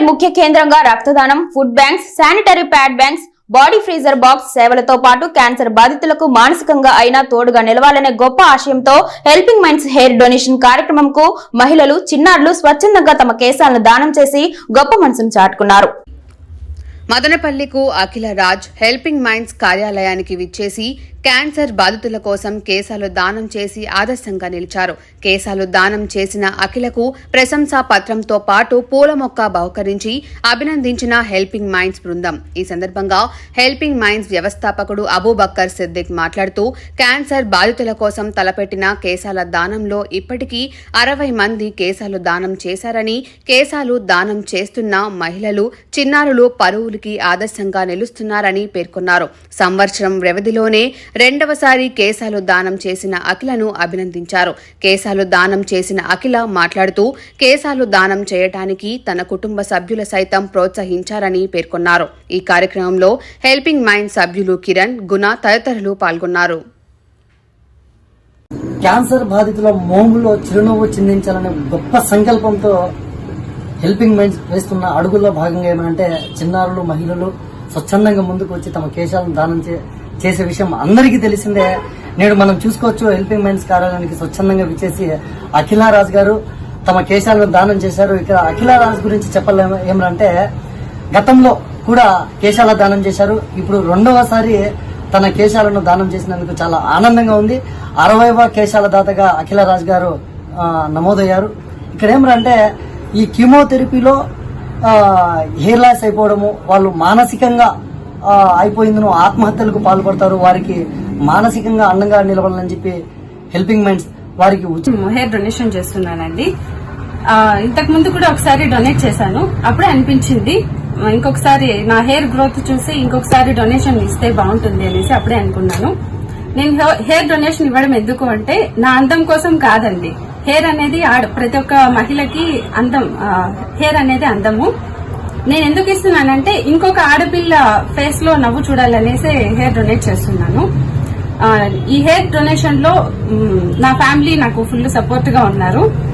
మదనపల్లి ముఖ్య కేంద్రంగా రక్తదానం food banks sanitary pad banks body freezer box సేవలతో పాటు క్యాన్సర్ బాధితులకు మానసికంగా అయినా తోడుగా నిలవాలనే గొప్ప ఆశయంతో హెల్పింగ్ మైండ్స్ హెయిర్ డొనేషన్ కార్యక్రమంకు మహిళలు చిన్నారులు స్వచ్ఛందంగా తమ కేశాలను దానం చేసి గొప్ప మనసును చాటుకున్నారు. మదనపల్లికు అఖిల రాజ్ హెల్పింగ్ మైండ్స్ కార్యాలయానికి విచ్చేసి క్యాన్సర్ బాధితుల కోసం కేశాలు దానం చేసి ఆదర్శంగా నిలిచారు. కేశాలు దానం చేసిన అఖిలకు ప్రశంసా పత్రంతో పాటు పూల మొక్క బహుకరించి అభినందించిన హెల్పింగ్ మైండ్స్ బృందం. ఈ సందర్భంగా హెల్పింగ్ మైండ్స్ వ్యవస్థాపకుడు అబూబక్కర్ సిద్దిక్ మాట్లాడుతూ క్యాన్సర్ బాధితుల కోసం తలపెట్టిన కేశాల దానంలో ఇప్పటికీ అరవై మంది కేశాలు దానం చేశారని కేశాలు దానం చేస్తున్న మహిళలు చిన్నారులు పరువులు పరువులకి ఆదర్శంగా నిలుస్తున్నారని పేర్కొన్నారు. సంవత్సరం వ్యవధిలోనే రెండవసారి కేశాలు దానం చేసిన అఖిలను అభినందించారు. కేశాలు దానం చేసిన అఖిల మాట్లాడుతూ కేశాలు దానం చేయటానికి తన కుటుంబ సభ్యుల సైతం ప్రోత్సహించారని పేర్కొన్నారు. ఈ కార్యక్రమంలో హెల్పింగ్ మైండ్ సభ్యులు కిరణ్ గుణ తదితరులు పాల్గొన్నారు. క్యాన్సర్ బాధితుల మోములో చిరునవ్వు చిందించాలనే గొప్ప సంకల్పంతో హెల్పింగ్ మైండ్స్ వేస్తున్న అడుగుల్లో భాగంగా ఏమంటే చిన్నారులు మహిళలు స్వచ్ఛందంగా ముందుకు వచ్చి తమ కేశాలను దానం చే- చేసే విషయం అందరికీ తెలిసిందే. నేడు మనం చూసుకోవచ్చు హెల్పింగ్ మైండ్స్ కార్యాలయానికి స్వచ్ఛందంగా విచ్చేసి అఖిలారాజ్ గారు తమ కేశాలను దానం చేశారు. ఇక్కడ అఖిలారాజ్ గురించి చెప్పలేము. ఏమంటే గతంలో కూడా కేశాల దానం చేశారు. ఇప్పుడు రెండవసారి తన కేశాలను దానం చేసినందుకు చాలా ఆనందంగా ఉంది. అరవైవ కేశాల దాతగా అఖిల రాజ్ గారు నమోదయ్యారు. ఇక్కడ ఏమంటే ఈ కీమోథెరపీలో హెయిర్ లాస్ అయిపోవడము వాళ్ళు మానసికంగా అయిపోయిందను ఆత్మహత్యలకు పాల్పడతారు వారికి మానసికంగా అండంగా నిలవాలని చెప్పి హెల్పింగ్ మైండ్స్ వారికి హెయిర్ డొనేషన్ చేస్తున్నానండి. ఇంతకు ముందు కూడా ఒకసారి డొనేట్ చేశాను. అప్పుడే అనిపించింది ఇంకొకసారి నా హెయిర్ గ్రోత్ చూసి ఇంకొకసారి డొనేషన్ ఇస్తే బాగుంటుంది అనేసి అప్పుడే అనుకున్నాను. నేను హె- హెయిర్ డొనేషన్ ఇవ్వడం ఎందుకు అంటే నా అందం కోసం కాదండి. హెయిర్ అనేది ఆడ- ప్రతి ఒక్క మహిళకి అందం హెయిర్ అనేది అందము. నేను ఎందుకు ఇస్తున్నానంటే ఇంకొక ఆడపిల్ల ఫేస్లో నవ్వు చూడాలనేసి హెయిర్ డొనేట్ చేస్తున్నాను. ఈ హెయిర్ డొనేషన్లో నా ఫ్యామిలీ నాకు ఫుల్ సపోర్ట్గా ఉన్నారు.